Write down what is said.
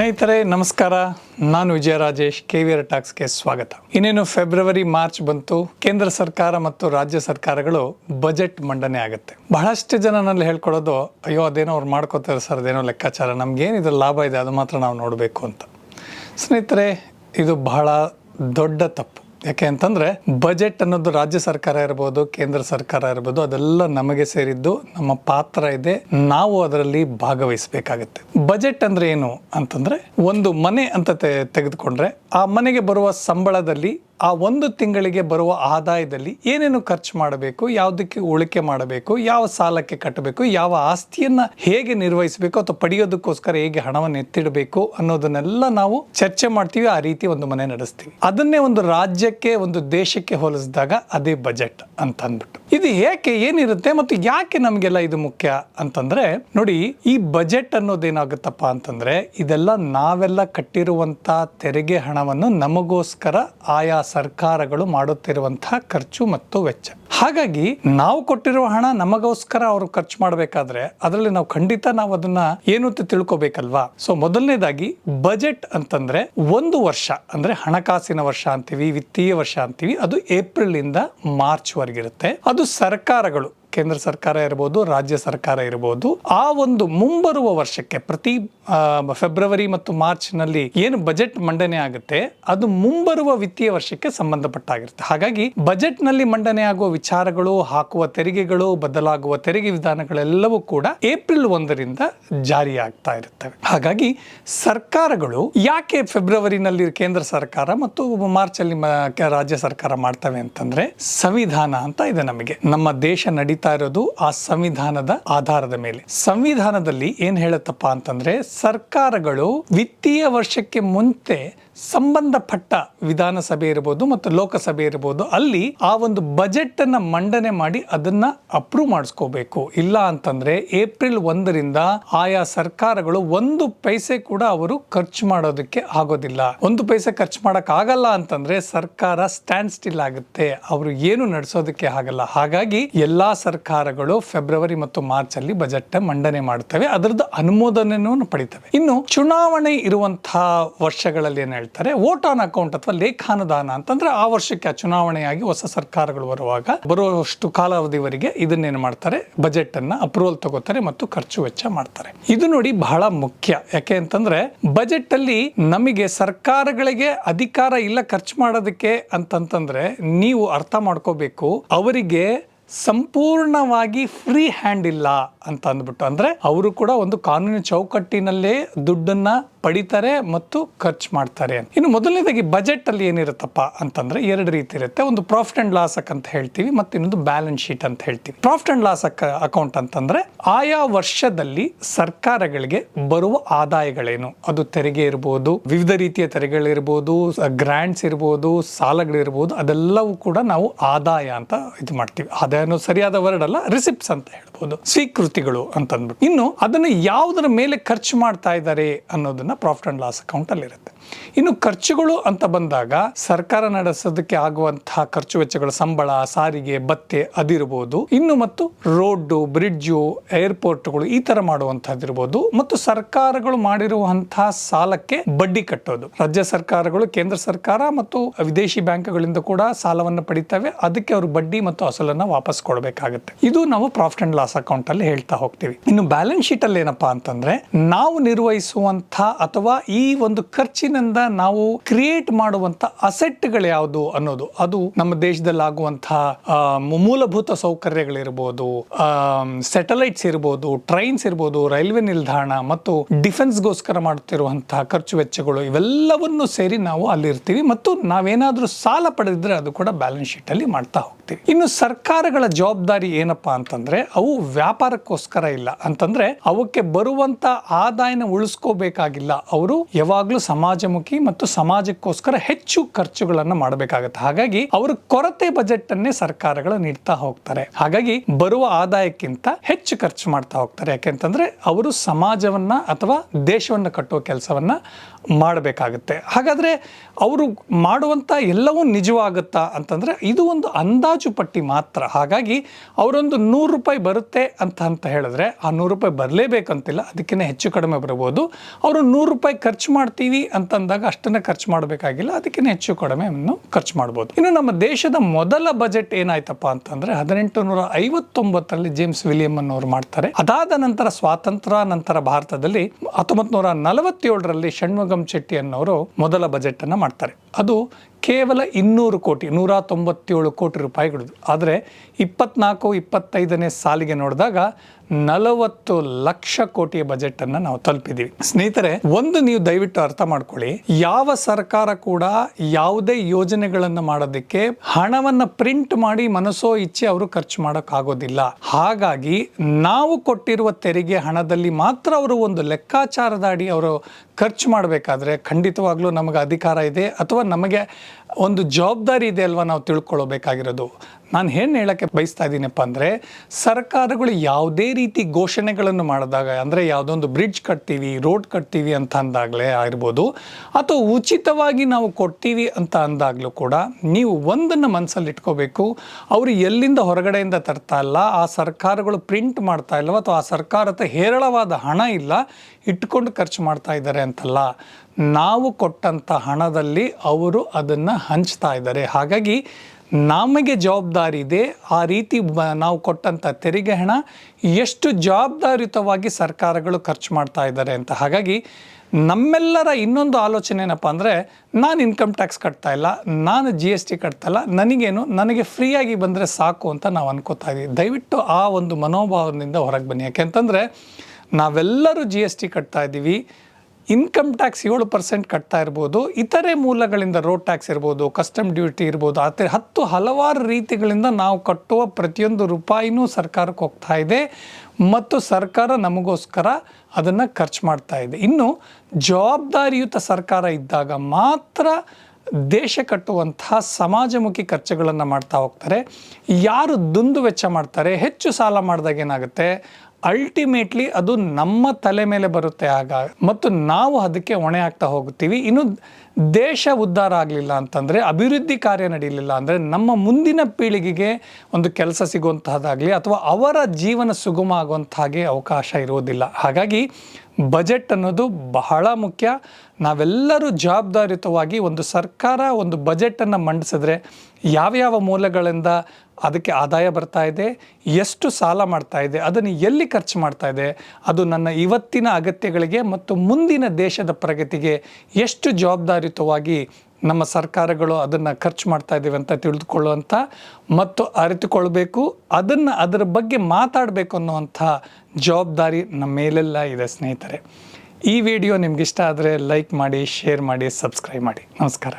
ಸ್ನೇಹಿತರೆ, ನಮಸ್ಕಾರ. ನಾನು Vijaya Rajesh K V R ಟಾಕ್ಸ್ಗೆ ಸ್ವಾಗತ. ಇನ್ನೇನು ಫೆಬ್ರವರಿ ಮಾರ್ಚ್ ಬಂತು, ಕೇಂದ್ರ ಸರ್ಕಾರ ಮತ್ತು ರಾಜ್ಯ ಸರ್ಕಾರಗಳು ಬಜೆಟ್ ಮಂಡನೆ ಆಗುತ್ತೆ. ಬಹಳಷ್ಟು ಜನ ನಲ್ಲಿ ಹೇಳ್ಕೊಳ್ಳೋದು, ಅಯ್ಯೋ, ಅದೇನೋ ಅವ್ರು ಮಾಡ್ಕೋತಾರೆ ಸರ್, ಅದೇನೋ ಲೆಕ್ಕಾಚಾರ ನಮ್ಗೇನಿದ್ರ ಲಾಭ ಇದೆ, ಅದು ಮಾತ್ರ ನಾವು ನೋಡಬೇಕು ಅಂತ. ಸ್ನೇಹಿತರೆ, ಇದು ಬಹಳ ದೊಡ್ಡ ತಪ್ಪು. ಯಾಕೆ ಅಂತಂದ್ರೆ ಬಜೆಟ್ ಅನ್ನೋದು ರಾಜ್ಯ ಸರ್ಕಾರ ಇರ್ಬೋದು, ಕೇಂದ್ರ ಸರ್ಕಾರ ಇರ್ಬೋದು, ಅದೆಲ್ಲ ನಮಗೆ ಸೇರಿದ್ದು ನಮ್ಮ ಪಾತ್ರ ಇದೆ. ನಾವು ಅದರಲ್ಲಿ ಭಾಗವಹಿಸಬೇಕಾಗತ್ತೆ. ಬಜೆಟ್ ಅಂದ್ರೆ ಏನು ಅಂತಂದ್ರೆ ಒಂದು ಮನೆ ಅಂತ ತೆಗೆದುಕೊಂಡ್ರೆ ಆ ಮನೆಗೆ ಬರುವ ಸಂಬಳದಲ್ಲಿ ಆ ಒಂದು ತಿಂಗಳಿಗೆ ಬರುವ ಆದಾಯದಲ್ಲಿ ಏನೇನು ಖರ್ಚು ಮಾಡಬೇಕು, ಯಾವುದಕ್ಕೆ ಉಳಿಕೆ ಮಾಡಬೇಕು, ಯಾವ ಸಾಲಕ್ಕೆ ಕಟ್ಟಬೇಕು, ಯಾವ ಆಸ್ತಿಯನ್ನ ಹೇಗೆ ನಿರ್ವಹಿಸಬೇಕು ಅಥವಾ ಪಡೆಯೋದಕ್ಕೋಸ್ಕರ ಹೇಗೆ ಹಣವನ್ನು ಎತ್ತಿಡಬೇಕು ಅನ್ನೋದನ್ನೆಲ್ಲ ನಾವು ಚರ್ಚೆ ಮಾಡ್ತೀವಿ, ಆ ರೀತಿ ಒಂದು ಮನೆ ನಡೆಸ್ತೀವಿ. ಅದನ್ನೇ ಒಂದು ರಾಜ್ಯಕ್ಕೆ, ಒಂದು ದೇಶಕ್ಕೆ ಹೋಲಿಸಿದಾಗ ಅದೇ ಬಜೆಟ್ ಅಂತ ಅಂದ್ಬಿಟ್ಟು ಇದು ಏಕೆ ಏನಿರುತ್ತೆ ಮತ್ತು ಯಾಕೆ ನಮಗೆಲ್ಲ ಇದು ಮುಖ್ಯ ಅಂತಂದ್ರೆ, ನೋಡಿ ಈ ಬಜೆಟ್ ಅನ್ನೋದೇನಾಗುತ್ತಪ್ಪ ಅಂತಂದ್ರೆ, ಇದೆಲ್ಲ ನಾವೆಲ್ಲ ಕಟ್ಟಿರುವಂತ ತೆರಿಗೆ ಹಣವನ್ನು ನಮಗೋಸ್ಕರ ಆಯಾ ಸರ್ಕಾರಗಳು ಮಾಡುತ್ತಿರುವಂತಹ ಖರ್ಚು ಮತ್ತು ವೆಚ್ಚ. ಹಾಗಾಗಿ ನಾವು ಕೊಟ್ಟಿರುವ ಹಣ ನಮಗೋಸ್ಕರ ಅವರು ಖರ್ಚು ಮಾಡಬೇಕಾದ್ರೆ ಅದರಲ್ಲಿ ನಾವು ಖಂಡಿತ ನಾವು ಅದನ್ನ ಏನು ಅಂತ ತಿಳ್ಕೊಬೇಕಲ್ವಾ? ಸೊ ಮೊದಲನೇದಾಗಿ ಬಜೆಟ್ ಅಂತಂದ್ರೆ ಒಂದು ವರ್ಷ, ಅಂದ್ರೆ ಹಣಕಾಸಿನ ವರ್ಷ ಅಂತೀವಿ, ವಿತ್ತೀಯ ವರ್ಷ ಅಂತೀವಿ, ಅದು ಏಪ್ರಿಲ್ ಇಂದ ಮಾರ್ಚ್ ವರೆಗಿರುತ್ತೆ ಅದು ಸರ್ಕಾರಗಳು ಕೇಂದ್ರ ಸರ್ಕಾರ ಇರ್ಬೋದು, ರಾಜ್ಯ ಸರ್ಕಾರ ಇರ್ಬೋದು, ಆ ಒಂದು ಮುಂಬರುವ ವರ್ಷಕ್ಕೆ ಪ್ರತಿ ಫೆಬ್ರವರಿ ಮತ್ತು ಮಾರ್ಚ್ನಲ್ಲಿ ಏನು ಬಜೆಟ್ ಮಂಡನೆ ಆಗುತ್ತೆ, ಅದು ಮುಂಬರುವ ವಿತ್ತೀಯ ವರ್ಷಕ್ಕೆ ಸಂಬಂಧಪಟ್ಟಾಗಿರುತ್ತೆ. ಹಾಗಾಗಿ ಬಜೆಟ್ನಲ್ಲಿ ಮಂಡನೆ ಆಗುವ ವಿಚಾರಗಳು, ಹಾಕುವ ತೆರಿಗೆಗಳು, ಬದಲಾಗುವ ತೆರಿಗೆ ವಿಧಾನಗಳೆಲ್ಲವೂ ಕೂಡ ಏಪ್ರಿಲ್ ಒಂದರಿಂದ ಜಾರಿ ಆಗ್ತಾ ಇರುತ್ತವೆ. ಹಾಗಾಗಿ ಸರ್ಕಾರಗಳು ಯಾಕೆ ಫೆಬ್ರವರಿನಲ್ಲಿ ಕೇಂದ್ರ ಸರ್ಕಾರ ಮತ್ತು ಮಾರ್ಚ್ ಅಲ್ಲಿ ರಾಜ್ಯ ಸರ್ಕಾರ ಮಾಡ್ತವೆ ಅಂತಂದ್ರೆ ಸಂವಿಧಾನ ಅಂತ ಇದೆ ನಮಗೆ. ನಮ್ಮ ದೇಶ ನಡೀತಾ ಇರೋದು ಆ ಸಂವಿಧಾನದ ಆಧಾರದ ಮೇಲೆ. ಸಂವಿಧಾನದಲ್ಲಿ ಏನ್ ಹೇಳುತ್ತಪ್ಪ ಅಂತಂದ್ರೆ ಸರ್ಕಾರಗಳು ವಿತ್ತೀಯ ವರ್ಷಕ್ಕೆ ಮುಂಚೆ ಸಂಬಂಧಪಟ್ಟ ವಿಧಾನಸಭೆ ಇರಬಹುದು ಮತ್ತು ಲೋಕಸಭೆ ಇರಬಹುದು ಅಲ್ಲಿ ಆ ಒಂದು ಬಜೆಟ್ ಅನ್ನ ಮಂಡನೆ ಮಾಡಿ ಅದನ್ನ ಅಪ್ರೂವ್ ಮಾಡಿಸ್ಕೋಬೇಕು. ಇಲ್ಲ ಅಂತಂದ್ರೆ ಏಪ್ರಿಲ್ ಒಂದರಿಂದ ಆಯಾ ಸರ್ಕಾರಗಳು ಒಂದು ಪೈಸೆ ಕೂಡ ಅವರು ಖರ್ಚು ಮಾಡೋದಕ್ಕೆ ಆಗೋದಿಲ್ಲ. ಒಂದು ಪೈಸೆ ಖರ್ಚು ಮಾಡಕ್ ಆಗಲ್ಲ ಅಂತಂದ್ರೆ ಸರ್ಕಾರ ಸ್ಟ್ಯಾಂಡ್ ಸ್ಟಿಲ್ ಆಗುತ್ತೆ. ಅವರು ಏನು ನಡೆಸೋದಕ್ಕೆ ಆಗಲ್ಲ. ಹಾಗಾಗಿ ಎಲ್ಲಾ ಸರ್ಕಾರಗಳು ಫೆಬ್ರವರಿ ಮತ್ತು ಮಾರ್ಚ್ ಅಲ್ಲಿ ಬಜೆಟ್ ಮಂಡನೆ ಮಾಡ್ತವೆ. ಅದರದ್ದು ಅನುಮೋದನೆಯನ್ನು ಪಡಿತವೆ. ಇನ್ನು ಚುನಾವಣೆ ಇರುವಂತಹ ವರ್ಷಗಳಲ್ಲಿ ಏನ್ ವೋಟ್ ಆನ್ ಅಕೌಂಟ್ ಅಥವಾ ಲೇಖಾನುದಾನ ಅಂತಂದ್ರೆ ಆ ವರ್ಷಕ್ಕೆ ಚುನಾವಣೆಯಾಗಿ ಹೊಸ ಸರ್ಕಾರಗಳು ಬರುವಾಗ ಬರುವಷ್ಟು ಕಾಲಾವಧಿವರೆಗೆ ಇದನ್ನೇನು ಮಾಡ್ತಾರೆ? ಬಜೆಟ್ ಅನ್ನ ಅಪ್ರೂವಲ್ ತಗೋತಾರೆ ಮತ್ತು ಖರ್ಚು ವೆಚ್ಚ ಮಾಡ್ತಾರೆ. ಇದು ನೋಡಿ ಬಹಳ ಮುಖ್ಯ. ಯಾಕೆ ಅಂತಂದ್ರೆ ಬಜೆಟ್ ಅಲ್ಲಿ ನಮಗೆ ಸರ್ಕಾರಗಳಿಗೆ ಅಧಿಕಾರ ಇಲ್ಲ ಖರ್ಚು ಮಾಡೋದಕ್ಕೆ ಅಂತಂತಂದ್ರೆ ನೀವು ಅರ್ಥ ಮಾಡ್ಕೋಬೇಕು, ಅವರಿಗೆ ಸಂಪೂರ್ಣವಾಗಿ ಫ್ರೀ ಹ್ಯಾಂಡ್ ಇಲ್ಲ ಅಂತ ಅಂದ್ಬಿಟ್ಟು ಅಂದ್ರೆ ಅವರು ಕೂಡ ಒಂದು ಕಾನೂನಿನ ಚೌಕಟ್ಟಿನಲ್ಲೇ ದುಡ್ಡನ್ನ ಪಡಿತಾರೆ ಮತ್ತು ಖರ್ಚು ಮಾಡ್ತಾರೆ. ಇನ್ನು ಮೊದಲನೇದಾಗಿ ಬಜೆಟ್ ಅಲ್ಲಿ ಏನಿರುತ್ತಪ್ಪ ಅಂತಂದ್ರೆ ಎರಡು ರೀತಿ ಇರುತ್ತೆ. ಒಂದು ಪ್ರಾಫಿಟ್ ಅಂಡ್ ಲಾಸ್ ಅಂತ ಹೇಳ್ತೀವಿ ಮತ್ತು ಇನ್ನೊಂದು ಬ್ಯಾಲೆನ್ಸ್ ಶೀಟ್ ಅಂತ ಹೇಳ್ತೀವಿ. ಪ್ರಾಫಿಟ್ ಅಂಡ್ ಲಾಸ್ ಅಕೌಂಟ್ ಅಂತಂದ್ರೆ ಆಯಾ ವರ್ಷದಲ್ಲಿ ಸರ್ಕಾರಗಳಿಗೆ ಬರುವ ಆದಾಯಗಳೇನು? ಅದು ತೆರಿಗೆ ಇರ್ಬೋದು, ವಿವಿಧ ರೀತಿಯ ತೆರಿಗೆಗಳಿರ್ಬೋದು ಗ್ರಾಂಟ್ಸ್ ಇರ್ಬೋದು ಸಾಲಗಳಿರ್ಬೋದು ಅದೆಲ್ಲವೂ ಕೂಡ ನಾವು ಆದಾಯ ಅಂತ ಇದು ಮಾಡ್ತೀವಿ. ಆದಾಯ ಅನ್ನೋದು ಸರಿಯಾದ ವರ್ಡ್ ಅಲ್ಲ ರಿಸಿಪ್ಟ್ಸ್ ಅಂತ ಹೇಳ್ಬೋದು, ಸ್ವೀಕೃತಿಗಳು ಅಂತಂದ್ಬಿಟ್ಟು. ಇನ್ನು ಅದನ್ನು ಯಾವುದರ ಮೇಲೆ ಖರ್ಚು ಮಾಡ್ತಾ ಇದ್ದಾರೆ ಅನ್ನೋದನ್ನ ಪ್ರಾಫಿಟ್ ಅಂಡ್ ಲಾಸ್ ಅಕೌಂಟ್ ಅಲ್ಲಿ ಇರುತ್ತೆ ಇನ್ನು ಖರ್ಚುಗಳು ಅಂತ ಬಂದಾಗ ಸರ್ಕಾರ ನಡೆಸೋದಕ್ಕೆ ಆಗುವಂತಹ ಖರ್ಚು ವೆಚ್ಚಗಳು ಸಂಬಳ, ಸಾರಿಗೆ ಬತ್ತೆ ಅದಿರಬಹುದು ಇನ್ನು ಮತ್ತು ರೋಡ್ ಬ್ರಿಡ್ಜು, ಏರ್ಪೋರ್ಟ್ಗಳು ಈ ತರ ಮಾಡುವಂತಹದ್ದಿರಬಹುದು ಮತ್ತು ಸರ್ಕಾರಗಳು ಮಾಡಿರುವಂತಹ ಸಾಲಕ್ಕೆ ಬಡ್ಡಿ ಕಟ್ಟೋದು. ರಾಜ್ಯ ಸರ್ಕಾರಗಳು, ಕೇಂದ್ರ ಸರ್ಕಾರ ಮತ್ತು ವಿದೇಶಿ ಬ್ಯಾಂಕ್ಗಳಿಂದ ಕೂಡ ಸಾಲವನ್ನು ಪಡಿತವೆ. ಅದಕ್ಕೆ ಅವರು ಬಡ್ಡಿ ಮತ್ತು ಅಸಲನ್ನ ವಾಪಸ್ ಕೊಡಬೇಕಾಗುತ್ತೆ. ಇದು ನಾವು ಪ್ರಾಫಿಟ್ ಅಂಡ್ ಲಾಸ್ ಅಕೌಂಟ್ ಅಲ್ಲಿ ಹೇಳ್ತಾ ಹೋಗ್ತೀವಿ. ಇನ್ನು ಬ್ಯಾಲೆನ್ಸ್ ಶೀಟ್ ಅಲ್ಲಿ ಏನಪ್ಪಾ ಅಂತಂದ್ರೆ, ನಾವು ನಿರ್ವಹಿಸುವಂತಹ ಅಥವಾ ಈ ಒಂದು ಖರ್ಚಿನಿಂದ ನಾವು ಕ್ರಿಯೇಟ್ ಮಾಡುವಂತ ಅಸೆಟ್ಗಳು ಯಾವುದು ಅನ್ನೋದು. ಅದು ನಮ್ಮ ದೇಶದಲ್ಲಿ ಆಗುವಂತಹ ಮೂಲಭೂತ ಸೌಕರ್ಯಗಳಿರ್ಬೋದು ಸೆಟಲೈಟ್ಸ್ ಇರ್ಬೋದು ಟ್ರೈನ್ಸ್ ಇರ್ಬೋದು, ರೈಲ್ವೆ ನಿಲ್ದಾಣ ಮತ್ತು ಡಿಫೆನ್ಸ್ಗೋಸ್ಕರ ಮಾಡುತ್ತಿರುವಂತಹ ಖರ್ಚು ವೆಚ್ಚಗಳು ಇವೆಲ್ಲವನ್ನು ಸೇರಿ ನಾವು ಅಲ್ಲಿರ್ತೀವಿ ಮತ್ತು ನಾವೇನಾದ್ರೂ ಸಾಲ ಪಡೆದಿದ್ರೆ ಅದು ಕೂಡ ಬ್ಯಾಲೆನ್ಸ್ ಶೀಟ್ ಅಲ್ಲಿ ಮಾಡ್ತಾ ಹೋಗ್ತೀವಿ. ಇನ್ನು ಸರ್ಕಾರಗಳ ಜವಾಬ್ದಾರಿ ಏನಪ್ಪಾ ಅಂತಂದ್ರೆ ಅವು ವ್ಯಾಪಾರಕ್ಕೋಸ್ಕರ ಇಲ್ಲ. ಅಂತಂದ್ರೆ ಅವಕ್ಕೆ ಬರುವಂತ ಆದಾಯನ ಉಳಿಸ್ಕೋಬೇಕಾಗಿಲ್ಲ. ಅವರು ಯಾವಾಗ್ಲೂ ಸಮಾಜಮುಖಿ ಮತ್ತು ಸಮಾಜಕ್ಕೋಸ್ಕರ ಹೆಚ್ಚು ಖರ್ಚುಗಳನ್ನು ಮಾಡಬೇಕಾಗುತ್ತೆ. ಹಾಗಾಗಿ ಅವರು ಕೊರತೆ ಬಜೆಟ್ ಅನ್ನೇ ಸರ್ಕಾರಗಳು ನೀಡ್ತಾ ಹೋಗ್ತಾರೆ. ಹಾಗಾಗಿ ಬರುವ ಆದಾಯಕ್ಕಿಂತ ಹೆಚ್ಚು ಖರ್ಚು ಮಾಡ್ತಾ ಹೋಗ್ತಾರೆ. ಯಾಕೆಂತಂದ್ರೆ ಅವರು ಸಮಾಜವನ್ನ ಅಥವಾ ದೇಶವನ್ನ ಕಟ್ಟುವ ಕೆಲಸವನ್ನ ಮಾಡಬೇಕಾಗುತ್ತೆ. ಹಾಗಾದ್ರೆ ಅವರು ಮಾಡುವಂತ ಎಲ್ಲವೂ ನಿಜವಾಗುತ್ತಾ ಅಂತಂದ್ರೆ ಇದು ಒಂದು ಅಂದಾಜು ಪಟ್ಟಿ ಮಾತ್ರ. ಹಾಗಾಗಿ ಅವರೊಂದು ನೂರು ರೂಪಾಯಿ ಬರುತ್ತೆ ಅಂತ ಅಂತ ಹೇಳಿದ್ರೆ ಆ ನೂರು ರೂಪಾಯಿ ಬರಲೇಬೇಕಂತಿಲ್ಲ, ಅದಕ್ಕಿಂತ ಹೆಚ್ಚು ಕಡಿಮೆ ಬರಬಹುದು ಅವರು ನೂರು ರೂಪಾಯಿ ಖರ್ಚು ಮಾಡ್ತೀವಿ ಅಂತಂದಾಗ ಅಷ್ಟನ್ನು ಖರ್ಚು ಮಾಡಬೇಕಾಗಿಲ್ಲ ಅದಕ್ಕಿಂತ ಹೆಚ್ಚು ಕಡಿಮೆ ಖರ್ಚು ಮಾಡ್ಬೋದು. ಇನ್ನು ನಮ್ಮ ದೇಶದ ಮೊದಲ ಬಜೆಟ್ ಏನಾಯ್ತಪ್ಪ ಅಂತಂದ್ರೆ ಹದಿನೆಂಟು ನೂರ ಐವತ್ತೊಂಬತ್ತರಲ್ಲಿ ಜೇಮ್ಸ್ ವಿಲಿಯಂ ಅನ್ನೋರು ಮಾಡ್ತಾರೆ. ಅದಾದ ನಂತರ ಸ್ವಾತಂತ್ರ್ಯ ನಂತರ ಭಾರತದಲ್ಲಿ ಹತ್ತೊಂಬತ್ತು ನೂರ ನಲವತ್ತೇಳರಲ್ಲಿ ಷಣ್ಮುಗಂ ಚೆಟ್ಟಿ ಅನ್ನೋರು ಮೊದಲ ಬಜೆಟ್ ಅನ್ನ ಮಾಡ್ತಾರೆ. ಅದು ಕೇವಲ ಇನ್ನೂರು ಕೋಟಿ ನೂರ ತೊಂಬತ್ತೇಳು ಕೋಟಿ ರೂಪಾಯಿಗಳು ಆದರೆ ಇಪ್ಪತ್ನಾಲ್ಕು, ಇಪ್ಪತ್ತೈದನೇ ಸಾಲಿಗೆ ನೋಡಿದಾಗ ನಲವತ್ತು ಲಕ್ಷ ಕೋಟಿಯ ಬಜೆಟ್ ಅನ್ನ ನಾವು ತಲುಪಿದೀವಿ ಸ್ನೇಹಿತರೆ, ಒಂದು ನೀವು ದಯವಿಟ್ಟು ಅರ್ಥ ಮಾಡ್ಕೊಳ್ಳಿ. ಯಾವ ಸರ್ಕಾರ ಕೂಡ ಯಾವುದೇ ಯೋಜನೆಗಳನ್ನು ಮಾಡೋದಕ್ಕೆ ಹಣವನ್ನ ಪ್ರಿಂಟ್ ಮಾಡಿ ಮನಸ್ಸೋ ಇಚ್ಛೆ ಅವರು ಖರ್ಚು ಮಾಡೋಕ್ಕಾಗೋದಿಲ್ಲ. ಹಾಗಾಗಿ ನಾವು ಕೊಟ್ಟಿರುವ ತೆರಿಗೆ ಹಣದಲ್ಲಿ ಮಾತ್ರ ಅವರು ಒಂದು ಲೆಕ್ಕಾಚಾರದ ಅಡಿ ಅವರು ಖರ್ಚು ಮಾಡಬೇಕಾದ್ರೆ ಖಂಡಿತವಾಗ್ಲೂ ನಮಗೆ ಅಧಿಕಾರ ಇದೆ ಅಥವಾ ನಮಗೆ ಒಂದು ಜವಾಬ್ದಾರಿ ಇದೆ ಅಲ್ವಾ ನಾವು ತಿಳ್ಕೊಳ್ಬೇಕಾಗಿರೋದು ನಾನು ಏನು ಹೇಳೋಕ್ಕೆ ಬಯಸ್ತಾ ಇದ್ದೀನಪ್ಪ ಅಂದರೆ ಸರ್ಕಾರಗಳು ಯಾವುದೇ ರೀತಿ ಘೋಷಣೆಗಳನ್ನು ಮಾಡಿದಾಗ, ಅಂದರೆ ಯಾವುದೊಂದು ಬ್ರಿಡ್ಜ್ ಕಟ್ತೀವಿ, ರೋಡ್ ಕಟ್ತೀವಿ ಅಂತ ಅಂದಾಗಲೇ ಆಗಿರ್ಬೋದು, ಅಥವಾ ಉಚಿತವಾಗಿ ನಾವು ಕೊಡ್ತೀವಿ ಅಂತ ಅಂದಾಗಲೂ ಕೂಡ ನೀವು ಒಂದನ್ನು ಮನಸ್ಸಲ್ಲಿ ಇಟ್ಕೋಬೇಕು, ಅವರು ಎಲ್ಲಿಂದ ಹೊರಗಡೆಯಿಂದ ತರ್ತಾ ಇಲ್ಲ, ಆ ಸರ್ಕಾರಗಳು ಪ್ರಿಂಟ್ ಮಾಡ್ತಾ ಇಲ್ಲವ ಅಥವಾ ಆ ಸರ್ಕಾರದ ಹೇರಳವಾದ ಹಣ ಇಲ್ಲ, ಇಟ್ಕೊಂಡು ಖರ್ಚು ಮಾಡ್ತಾ ಇದ್ದಾರೆ ಅಂತಲ್ಲ, ನಾವು ಕೊಟ್ಟಂಥ ಹಣದಲ್ಲಿ ಅವರು ಅದನ್ನು ಹಂಚ್ತಾ ಇದ್ದಾರೆ. ಹಾಗಾಗಿ ನಮಗೆ ಜವಾಬ್ದಾರಿ ಇದೆ, ಆ ರೀತಿ ನಾವು ಕೊಟ್ಟಂಥ ತೆರಿಗೆ ಹಣ ಎಷ್ಟು ಜವಾಬ್ದಾರಿಯುತವಾಗಿ ಸರ್ಕಾರಗಳು ಖರ್ಚು ಮಾಡ್ತಾ ಇದ್ದಾರೆ ಅಂತ. ಹಾಗಾಗಿ ನಮ್ಮೆಲ್ಲರ ಇನ್ನೊಂದು ಆಲೋಚನೆ ಏನಪ್ಪ ಅಂದರೆ, ನಾನು ಇನ್ಕಮ್ ಟ್ಯಾಕ್ಸ್ ಕಟ್ತಾ ಇಲ್ಲ, ನಾನು ಜಿ ಎಸ್ ಟಿ ಕಟ್ತಾ ಇಲ್ಲ, ನನಗೇನು, ನನಗೆ ಫ್ರೀಯಾಗಿ ಬಂದರೆ ಸಾಕು ಅಂತ ನಾವು ಅನ್ಕೋತಾ ಇದ್ದೀವಿ ದಯವಿಟ್ಟು ಆ ಒಂದು ಮನೋಭಾವದಿಂದ ಹೊರಗೆ ಬನ್ನಿ. ಯಾಕೆಂತಂದರೆ ನಾವೆಲ್ಲರೂ ಜಿ ಎಸ್ ಟಿ ಕಟ್ತಾ ಇದ್ದೀವಿ ಇನ್ಕಮ್ ಟ್ಯಾಕ್ಸ್ ಏಳು ಪರ್ಸೆಂಟ್ ಕಟ್ತಾ ಇರ್ಬೋದು, ಇತರೆ ಮೂಲಗಳಿಂದ ರೋಡ್ ಟ್ಯಾಕ್ಸ್ ಇರ್ಬೋದು, ಕಸ್ಟಮ್ ಡ್ಯೂಟಿ ಇರ್ಬೋದು, ಆ ಥರ ಹತ್ತು ಹಲವಾರು ರೀತಿಗಳಿಂದ ನಾವು ಕಟ್ಟುವ ಪ್ರತಿಯೊಂದು ರೂಪಾಯಿನೂ ಸರ್ಕಾರಕ್ಕೆ ಹೋಗ್ತಾ ಇದೆ ಮತ್ತು ಸರ್ಕಾರ ನಮಗೋಸ್ಕರ ಅದನ್ನು ಖರ್ಚು ಮಾಡ್ತಾ ಇದೆ. ಇನ್ನು ಜವಾಬ್ದಾರಿಯುತ ಸರ್ಕಾರ ಇದ್ದಾಗ ಮಾತ್ರ ದೇಶ ಕಟ್ಟುವಂತಹ ಸಮಾಜಮುಖಿ ಖರ್ಚುಗಳನ್ನು ಮಾಡ್ತಾ ಹೋಗ್ತಾರೆ. ಯಾರು ದುಂದು ವೆಚ್ಚ ಮಾಡ್ತಾರೆ, ಹೆಚ್ಚು ಸಾಲ ಮಾಡಿದಾಗ ಏನಾಗುತ್ತೆ? ಅಲ್ಟಿಮೇಟ್ಲಿ ಅದು ನಮ್ಮ ತಲೆ ಮೇಲೆ ಬರುತ್ತೆ ಆಗ. ಮತ್ತು ನಾವು ಅದಕ್ಕೆ ಹೊಣೆ ಆಗ್ತಾ ಹೋಗ್ತೀವಿ ಇನ್ನು ದೇಶ ಉದ್ಧಾರ ಆಗಲಿಲ್ಲ ಅಂತಂದರೆ, ಅಭಿವೃದ್ಧಿ ಕಾರ್ಯ ನಡೆಯಲಿಲ್ಲ ಅಂದರೆ ನಮ್ಮ ಮುಂದಿನ ಪೀಳಿಗೆಗೆ ಒಂದು ಕೆಲಸ ಸಿಗುವಂತಹದ್ದಾಗಲಿ ಅಥವಾ ಅವರ ಜೀವನ ಸುಗಮ ಆಗುವಂಥ ಹಾಗೆ ಅವಕಾಶ ಇರುವುದಿಲ್ಲ. ಹಾಗಾಗಿ ಬಜೆಟ್ ಅನ್ನೋದು ಬಹಳ ಮುಖ್ಯ. ನಾವೆಲ್ಲರೂ ಜವಾಬ್ದಾರಿಯುತವಾಗಿ ಒಂದು ಸರ್ಕಾರ ಒಂದು ಬಜೆಟನ್ನು ಮಂಡಿಸಿದ್ರೆ, ಯಾವ್ಯಾವ ಮೂಲಗಳಿಂದ ಅದಕ್ಕೆ ಆದಾಯ ಬರ್ತಾ ಇದೆ, ಎಷ್ಟು ಸಾಲ ಮಾಡ್ತಾ ಇದೆ, ಅದನ್ನು ಎಲ್ಲಿ ಖರ್ಚು ಮಾಡ್ತಾ ಇದೆ, ಅದು ನನ್ನ ಇವತ್ತಿನ ಅಗತ್ಯಗಳಿಗೆ ಮತ್ತು ಮುಂದಿನ ದೇಶದ ಪ್ರಗತಿಗೆ ಎಷ್ಟು ಜವಾಬ್ದಾರಿಯುತವಾಗಿ ನಮ್ಮ ಸರ್ಕಾರಗಳು ಅದನ್ನು ಖರ್ಚು ಮಾಡ್ತಾ ಇದ್ದೀವಿ ಅಂತ ತಿಳಿದುಕೊಳ್ಳುವಂಥ ಮತ್ತು ಅರಿತುಕೊಳ್ಬೇಕು, ಅದನ್ನು ಅದರ ಬಗ್ಗೆ ಮಾತಾಡಬೇಕು ಅನ್ನುವಂಥ ಜವಾಬ್ದಾರಿ ನಮ್ಮ ಮೇಲೆಲ್ಲ ಇದೆ ಸ್ನೇಹಿತರೆ. ಈ ವಿಡಿಯೋ ನಿಮಗಿಷ್ಟ ಆದರೆ ಲೈಕ್ ಮಾಡಿ, ಶೇರ್ ಮಾಡಿ, ಸಬ್ಸ್ಕ್ರೈಬ್ ಮಾಡಿ. ನಮಸ್ಕಾರ.